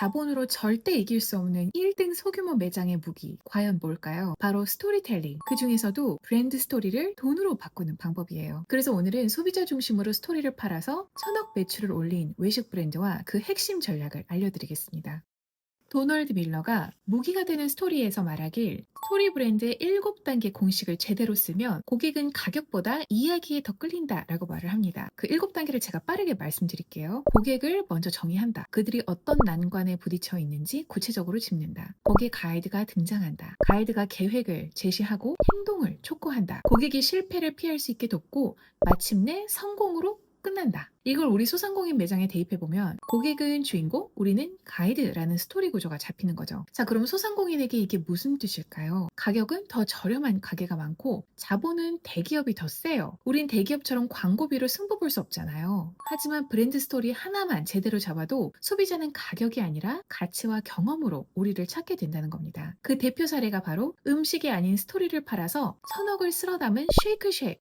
자본으로 절대 이길 수 없는 1등 소규모 매장의 무기 과연 뭘까요? 바로 스토리텔링. 그 중에서도 브랜드 스토리를 돈으로 바꾸는 방법이에요. 그래서 오늘은 소비자 중심으로 스토리를 팔아서 천억 매출을 올린 외식 브랜드와 그 핵심 전략을 알려드리겠습니다. 도널드 밀러가 무기가 되는 스토리에서 말하길 스토리 브랜드의 7단계 공식을 제대로 쓰면 고객은 가격보다 이야기에 더 끌린다 라고 말을 합니다. 그 7단계를 제가 빠르게 말씀드릴게요. 고객을 먼저 정의한다. 그들이 어떤 난관에 부딪혀 있는지 구체적으로 짚는다. 거기에 가이드가 등장한다. 가이드가 계획을 제시하고 행동을 촉구한다. 고객이 실패를 피할 수 있게 돕고 마침내 성공으로 끝난다. 이걸 우리 소상공인 매장에 대입해보면 고객은 주인공, 우리는 가이드라는 스토리 구조가 잡히는 거죠. 자, 그럼 소상공인에게 이게 무슨 뜻일까요? 가격은 더 저렴한 가게가 많고 자본은 대기업이 더 세요. 우린 대기업처럼 광고비로 승부 볼 수 없잖아요. 하지만 브랜드 스토리 하나만 제대로 잡아도 소비자는 가격이 아니라 가치와 경험으로 우리를 찾게 된다는 겁니다. 그 대표 사례가 바로 음식이 아닌 스토리를 팔아서 천억을 쓸어 담은 쉐이크쉑.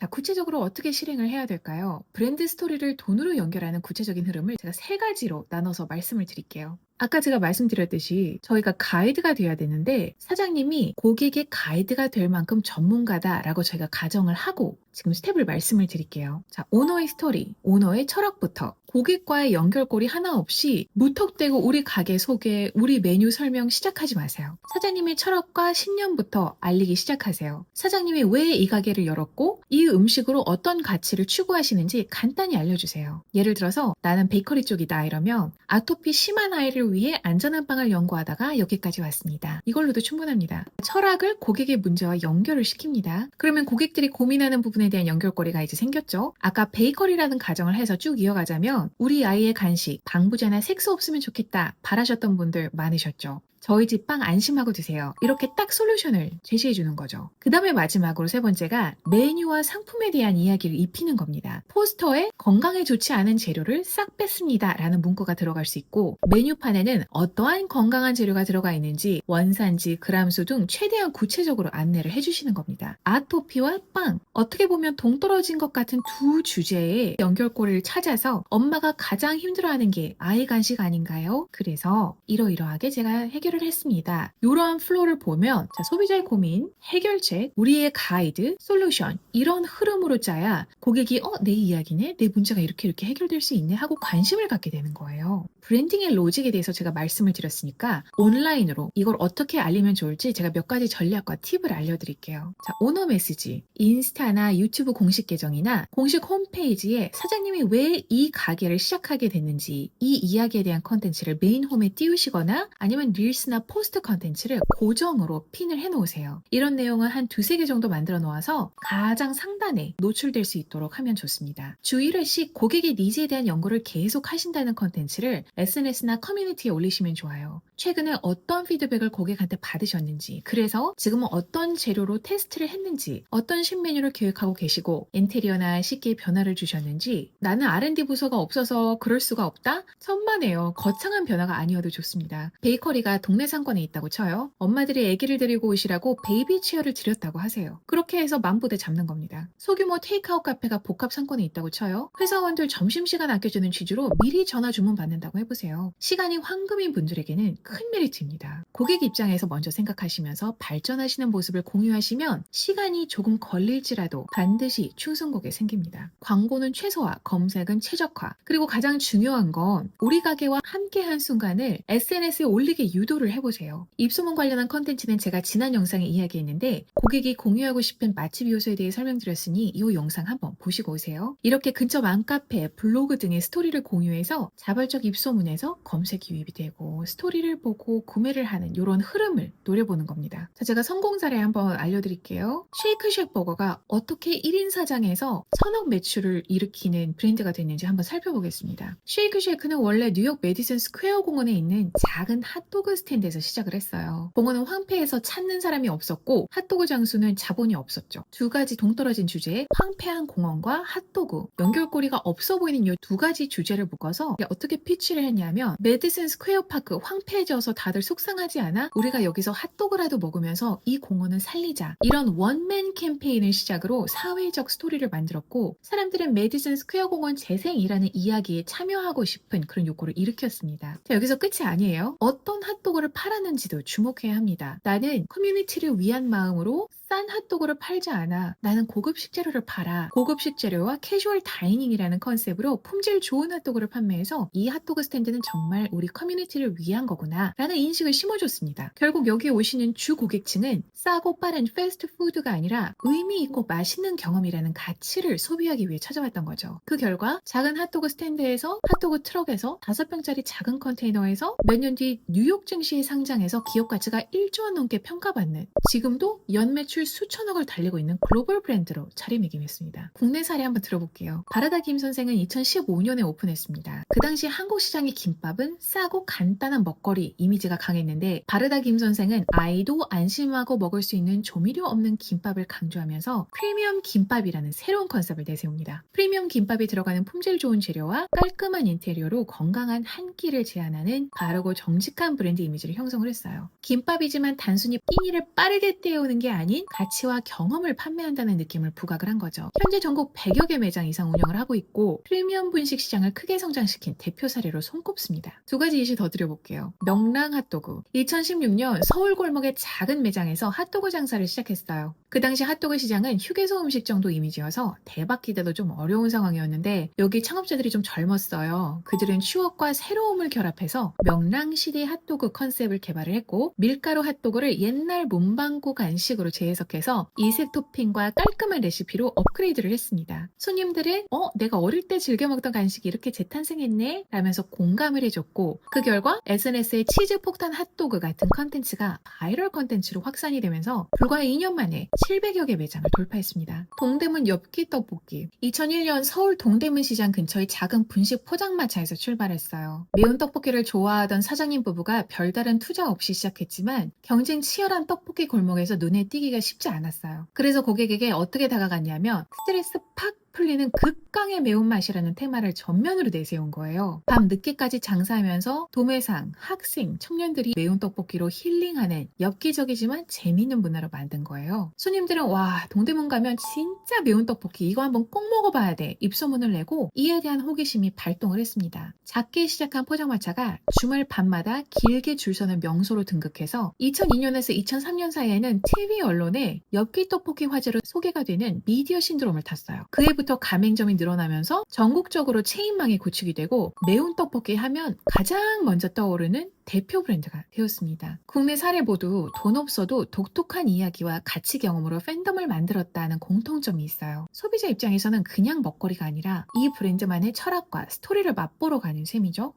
자, 구체적으로 어떻게 실행을 해야 될까요? 브랜드 스토리를 돈으로 연결하는 구체적인 흐름을 제가 세 가지로 나눠서 말씀을 드릴게요. 아까 제가 말씀드렸듯이 저희가 가이드가 되어야 되는데 사장님이 고객의 가이드가 될 만큼 전문가다라고 저희가 가정을 하고 지금 스텝을 말씀을 드릴게요. 자, 오너의 스토리, 오너의 철학부터 고객과의 연결고리 하나 없이 무턱대고 우리 가게 소개, 우리 메뉴 설명 시작하지 마세요. 사장님의 철학과 신념부터 알리기 시작하세요. 사장님이 왜 이 가게를 열었고 이 음식으로 어떤 가치를 추구하시는지 간단히 알려주세요. 예를 들어서 나는 베이커리 쪽이다 이러면 아토피 심한 아이를 위해 안전한 빵을 연구하다가 여기까지 왔습니다. 이걸로도 충분합니다. 철학을 고객의 문제와 연결을 시킵니다. 그러면 고객들이 고민하는 부분에 대한 연결고리가 이제 생겼죠. 아까 베이커리라는 가정을 해서 쭉 이어가자면 우리 아이의 간식, 방부제나 색소 없으면 좋겠다 바라셨던 분들 많으셨죠. 저희 집 빵 안심하고 드세요. 이렇게 딱 솔루션을 제시해 주는 거죠. 그 다음에 마지막으로 세 번째가 메뉴와 상품에 대한 이야기를 입히는 겁니다. 포스터에 건강에 좋지 않은 재료를 싹 뺐습니다. 라는 문구가 들어갈 수 있고 메뉴판에는 어떠한 건강한 재료가 들어가 있는지 원산지, 그람수 등 최대한 구체적으로 안내를 해주시는 겁니다. 아토피와 빵 어떻게 보면 동떨어진 것 같은 두 주제의 연결고리를 찾아서 엄마가 가장 힘들어하는 게 아이 간식 아닌가요? 그래서 이러이러하게 제가 해결 해결을 했습니다. 이러한 플로우를 보면 자, 소비자의 고민, 해결책, 우리의 가이드, 솔루션 이런 흐름으로 짜야 고객이 어, 내 이야기네? 내 문제가 이렇게 이렇게 해결될 수 있네? 하고 관심을 갖게 되는 거예요. 브랜딩의 로직에 대해서 제가 말씀을 드렸으니까 온라인으로 이걸 어떻게 알리면 좋을지 제가 몇 가지 전략과 팁을 알려드릴게요. 자, 오너 메시지, 인스타나 유튜브 공식 계정이나 공식 홈페이지에 사장님이 왜 이 가게를 시작하게 됐는지 이 이야기에 대한 컨텐츠를 메인 홈에 띄우시거나 아니면 릴스나 포스트 컨텐츠를 고정으로 핀을 해놓으세요. 이런 내용을 한 두세 개 정도 만들어 놓아서 가장 상단에 노출될 수 있도록 하면 좋습니다. 주 1회씩 고객의 니즈에 대한 연구를 계속 하신다는 컨텐츠를 SNS나 커뮤니티에 올리시면 좋아요. 최근에 어떤 피드백을 고객한테 받으셨는지, 그래서 지금은 어떤 재료로 테스트를 했는지, 어떤 신메뉴를 계획하고 계시고, 인테리어나 식기에 변화를 주셨는지, 나는 R&D 부서가 없어서 그럴 수가 없다? 천만에요. 거창한 변화가 아니어도 좋습니다. 베이커리가 동네 상권에 있다고 쳐요. 엄마들이 아기를 데리고 오시라고 베이비 체어를 드렸다고 하세요. 그렇게 해서 만부대 잡는 겁니다. 소규모 테이크아웃 카페 가 복합 상권에 있다고 쳐요. 회사원들 점심시간 아껴주는 취지로 미리 전화 주문 받는다고 해보세요. 시간이 황금인 분들에게는 큰 메리트입니다. 고객 입장에서 먼저 생각하시면서 발전하시는 모습을 공유하시면 시간이 조금 걸릴지라도 반드시 충성곡에 생깁니다. 광고는 최소화, 검색은 최적화. 그리고 가장 중요한 건 우리 가게와 함께한 순간을 SNS에 올리게 유도를 해보세요. 입소문 관련한 컨텐츠는 제가 지난 영상에 이야기했는데 고객이 공유하고 싶은 맛집 요소에 대해 설명드렸으니 이 영상 보시고 오세요. 이렇게 근처 맘카페, 블로그 등의 스토리를 공유해서 자발적 입소문에서 검색 유입이 되고 스토리를 보고 구매를 하는 이런 흐름을 노려보는 겁니다. 자, 제가 성공 사례 한번 알려드릴게요. 쉐이크쉑 버거가 어떻게 1인 사장에서 천억 매출을 일으키는 브랜드가 됐는지 한번 살펴보겠습니다. 쉐이크쉑은 원래 뉴욕 메디슨 스퀘어 공원에 있는 작은 핫도그 스탠드에서 시작을 했어요. 공원은 황폐해서 찾는 사람이 없었고 핫도그 장수는 자본이 없었죠. 두 가지 동떨어진 주제에 황폐한 공원 공원과 핫도그, 연결고리가 없어 보이는 이 두 가지 주제를 묶어서 어떻게 피치를 했냐면 메디슨 스퀘어 파크 황폐해져서 다들 속상하지 않아? 우리가 여기서 핫도그라도 먹으면서 이 공원은 살리자. 이런 원맨 캠페인을 시작으로 사회적 스토리를 만들었고 사람들은 메디슨 스퀘어 공원 재생이라는 이야기에 참여하고 싶은 그런 욕구를 일으켰습니다. 자, 여기서 끝이 아니에요. 어떤 핫도그를 팔았는지도 주목해야 합니다. 나는 커뮤니티를 위한 마음으로 싼 핫도그를 팔지 않아. 나는 고급 식재료를 팔아. 고급 식 재료와 캐주얼 다이닝이라는 컨셉으로 품질 좋은 핫도그를 판매해서 이 핫도그 스탠드는 정말 우리 커뮤니티를 위한 거구나. 라는 인식을 심어줬습니다. 결국 여기에 오시는 주 고객층은 싸고 빠른 패스트푸드가 아니라 의미 있고 맛있는 경험이라는 가치를 소비하기 위해 찾아왔던 거죠. 그 결과 작은 핫도그 스탠드에서 핫도그 트럭에서 5병짜리 작은 컨테이너에서 몇 년 뒤 뉴욕 증시에 상장해서 기업 가치가 1조 원 넘게 평가받는 지금도 연매출 수천억을 달리고 있는 글로벌 브랜드로 자리매김했습니다. 국내 사례 한번 들어볼게요. 바라다 김 선생은 2015년에 오픈했습니다. 그 당시 한국 시장의 김밥은 싸고 간단한 먹거리 이미지가 강했는데 바르다 김 선생은 아이도 안심하고 먹을 수 있는 조미료 없는 김밥을 강조하면서 프리미엄 김밥이라는 새로운 컨셉을 내세웁니다. 프리미엄 김밥이 들어가는 품질 좋은 재료와 깔끔한 인테리어로 건강한 한 끼를 제안하는 바르고 정직한 브랜드 이미지를 형성을 했어요. 김밥이지만 단순히 끼니를 빠르게 때우는 게 아닌 가치와 경험을 판매한다는 느낌을 부각을 한 거죠. 현재 전국 100여 개 매장 이상 운영을 하고 있고 프리미엄 분식 시장을 크게 성장시킨 대표 사례로 손꼽습니다. 두 가지 예시 더 드려볼게요. 명랑 핫도그. 2016년 서울 골목의 작은 매장에서 핫도그 장사를 시작했어요. 그 당시 핫도그 시장은 휴게소 음식 정도 이미지여서 대박 기대도 좀 어려운 상황이었는데 여기 창업자들이 좀 젊었어요. 그들은 추억과 새로움을 결합해서 명랑 시대 핫도그 컨셉을 개발을 했고 밀가루 핫도그를 옛날 문방구 간식으로 재해석해서 이색 토핑과 깔끔한 레시피로 업그레이드를 했습니다. 손님들은 어 내가 어릴 때 즐겨 먹던 간식이 이렇게 재탄생했네 라면서 공감을 해줬고 그 결과 SNS에 치즈 폭탄 핫도그 같은 컨텐츠가 바이럴 컨텐츠로 확산이 되면서 불과 2년 만에 700여 개 매장을 돌파했습니다. 동대문 엽기 떡볶이 2001년 서울 동대문 시장 근처의 작은 분식 포장마차에서 출발했어요. 매운 떡볶이를 좋아하던 사장님 부부가 별다른 투자 없이 시작했지만 경쟁 치열한 떡볶이 골목에서 눈에 띄기가 쉽지 않았어요. 그래서 고객에게 어떻게 다가갔냐면 스트레스 팍 풀리는 극강의 매운맛이라는 테마를 전면으로 내세운 거예요. 밤 늦게까지 장사하면서 도매상, 학생, 청년들이 매운 떡볶이로 힐링하는 엽기적이지만 재미있는 문화로 만든 거예요. 손님들은 와 동대문 가면 진짜 매운 떡볶이 이거 한번 꼭 먹어봐야 돼 입소문을 내고 이에 대한 호기심이 발동을 했습니다. 작게 시작한 포장마차가 주말 밤마다 길게 줄 서는 명소로 등극해서 2002년에서 2003년 사이에는 TV 언론에 엽기 떡볶이 화제로 소개가 되는 미디어 신드롬을 탔어요. 그 해부터 가맹점이 늘어나면서 전국적으로 체인망이 구축이 되고 매운 떡볶이 하면 가장 먼저 떠오르는 대표 브랜드가 되었습니다. 국내 사례 모두 돈 없어도 독특한 이야기와 가치 경험으로 팬덤을 만들었다는 공통점이 있어요. 소비자 입장에서는 그냥 먹거리가 아니라 이 브랜드만의 철학과 스토리를 맛보러 가는 셈이죠.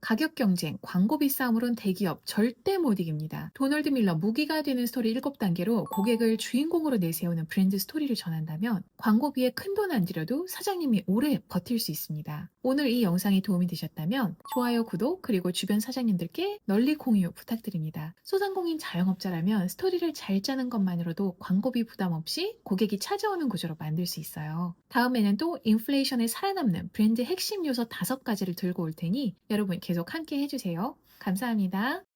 가격 경쟁, 광고비 싸움으론 대기업 절대 못 이깁니다. 도널드 밀러 무기가 되는 스토리 7단계로 고객을 주인공으로 내세우는 브랜드 스토리를 전한다면 광고비에 큰 돈 안 들여도 사장님이 오래 버틸 수 있습니다. 오늘 이 영상이 도움이 되셨다면 좋아요, 구독, 그리고 주변 사장님들께 널리 공유 부탁드립니다. 소상공인 자영업자라면 스토리를 잘 짜는 것만으로도 광고비 부담 없이 고객이 찾아오는 구조로 만들 수 있어요. 다음에는 또 인플레이션에 살아남는 브랜드 핵심 요소 5가지를 들고 올 테니 여러분 계속 함께 해주세요. 감사합니다.